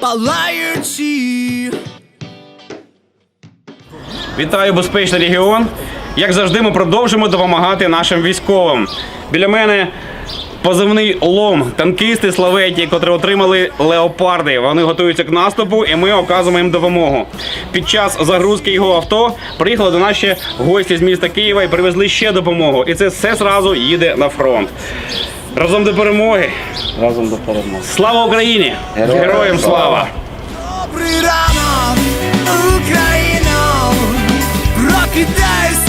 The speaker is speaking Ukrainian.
палаючи. Вітаю безпечний регіон. Як завжди, ми продовжимо допомагати нашим військовим. Біля мене позивний лом, танкісти славеті, котрі отримали леопарди. Вони готуються к наступу, і ми оказуємо їм допомогу. Під час загрузки його авто приїхали до ще гості з міста Києва і привезли ще допомогу. І це все зразу їде на фронт. Разом до перемоги. Разом до перемоги. Слава Україні! Героям Героям слава! Добрий ранок, Україно, прокидайся,